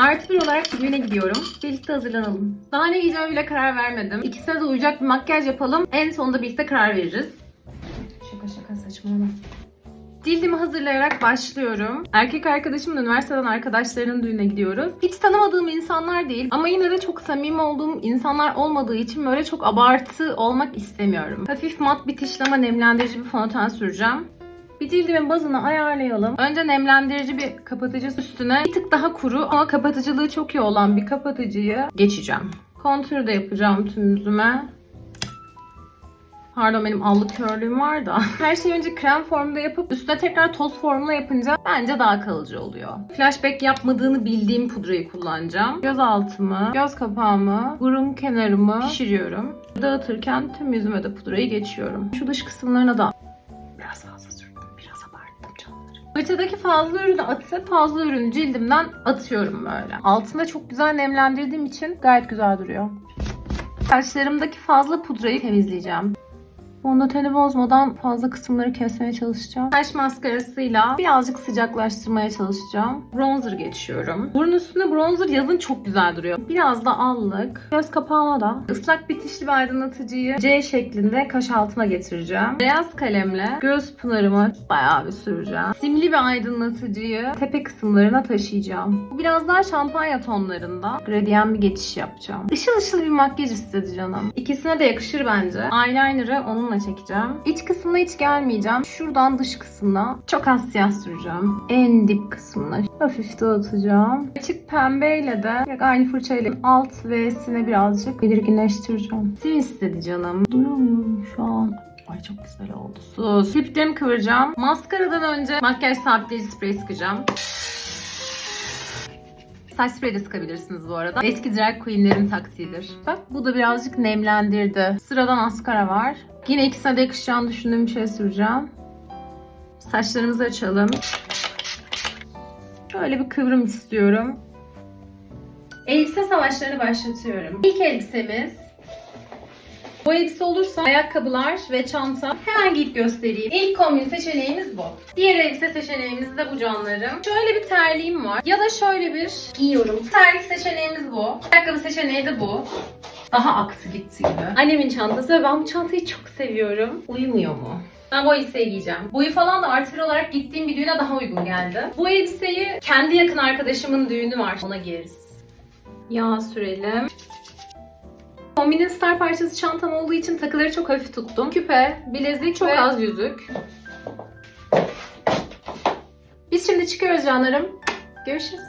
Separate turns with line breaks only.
Artı bir olarak düğüne gidiyorum. Birlikte hazırlanalım. Daha ne giyeceğime bile karar vermedim. İkisine de uyacak bir makyaj yapalım. En sonunda birlikte karar veririz. Şaka şaka saçmalama. Cildimi hazırlayarak başlıyorum. Erkek arkadaşımın üniversiteden arkadaşlarının düğüne gidiyoruz. Hiç tanımadığım insanlar değil ama yine de çok samimi olduğum insanlar olmadığı için böyle çok abartı olmak istemiyorum. Hafif mat bitişleme nemlendirici bir fondöten süreceğim. Bir cildimin bazını ayarlayalım. Önce nemlendirici bir kapatıcı üstüne bir tık daha kuru ama kapatıcılığı çok iyi olan bir kapatıcıyı geçeceğim. Kontür de yapacağım tüm yüzüme. Pardon benim allık körlüğüm var da. Her şeyi önce krem formda yapıp üstüne tekrar toz formla yapınca bence daha kalıcı oluyor. Flashback yapmadığını bildiğim pudrayı kullanacağım. Göz altımı, göz kapağımı, burun kenarımı şişiriyorum. Dağıtırken tüm yüzüme de pudrayı geçiyorum. Şu dış kısımlarına da biraz fazla Fırçadaki fazla ürünü atıp fazla ürünü cildimden atıyorum böyle. Altında çok güzel nemlendirdiğim için gayet güzel duruyor. Saçlarımdaki fazla pudrayı temizleyeceğim. Fondöteni bozmadan fazla kısımları kesmeye çalışacağım. Saç maskarasıyla birazcık sıcaklaştırmaya çalışacağım. Bronzer geçiyorum. Burun üstüne bronzer yazın çok güzel duruyor. Biraz da allık. Göz kapağıma da ıslak bitişli bir aydınlatıcıyı C şeklinde kaş altına getireceğim. Beyaz kalemle göz pınarımı bayağı bir süreceğim. Simli bir aydınlatıcıyı tepe kısımlarına taşıyacağım. Biraz daha şampanya tonlarında gradient bir geçiş yapacağım. Işıl ışıl bir makyaj istedi canım. İkisine de yakışır bence. Eyeliner'ı onunla çekeceğim. İç kısmına hiç gelmeyeceğim. Şuradan dış kısmına çok az siyah süreceğim. En dip kısmına hafif dağıtacağım. Açık pembeyle de aynı fırçayla alt V'sine birazcık belirginleştireceğim. Sim istedi canım. Duramıyorum şu an. Ay çok güzel oldu. Sus. Liplerimi kıvıracağım. Maskaradan önce makyaj sabitleyici sprey sıkacağım. Saç spreyi de sıkabilirsiniz bu arada. Eski drag queenlerin taktiğidir. Bak bu da birazcık nemlendirdi. Sıradan maskara var. Yine ikisine de yakışacağını düşündüğüm bir şey süreceğim. Saçlarımızı açalım. Şöyle bir kıvrım istiyorum. Elbise savaşlarını başlatıyorum. İlk elbisemiz bu elbise olursa ayakkabılar ve çanta hemen giyip göstereyim. İlk kombin seçeneğimiz bu. Diğer elbise seçeneğimiz de bu canlarım. Şöyle bir terliğim var. Ya da şöyle bir giyiyorum. Terlik seçeneğimiz bu. Ayakkabı seçeneği de bu. Daha aktı gitti gibi. Annemin çantası ve ben bu çantayı çok seviyorum. Uyumuyor mu? Ben bu elbiseyi giyeceğim. Boyu falan da artı bir olarak gittiğim bir düğüne daha uygun geldi. Bu elbiseyi kendi yakın arkadaşımın düğünü var. Ona giyeriz. Yağ sürelim. Kombinin star parçası çantam olduğu için takıları çok hafif tuttum. Küpe, bilezik çok
Ve-
az yüzük. Biz şimdi çıkıyoruz canlarım. Görüşürüz.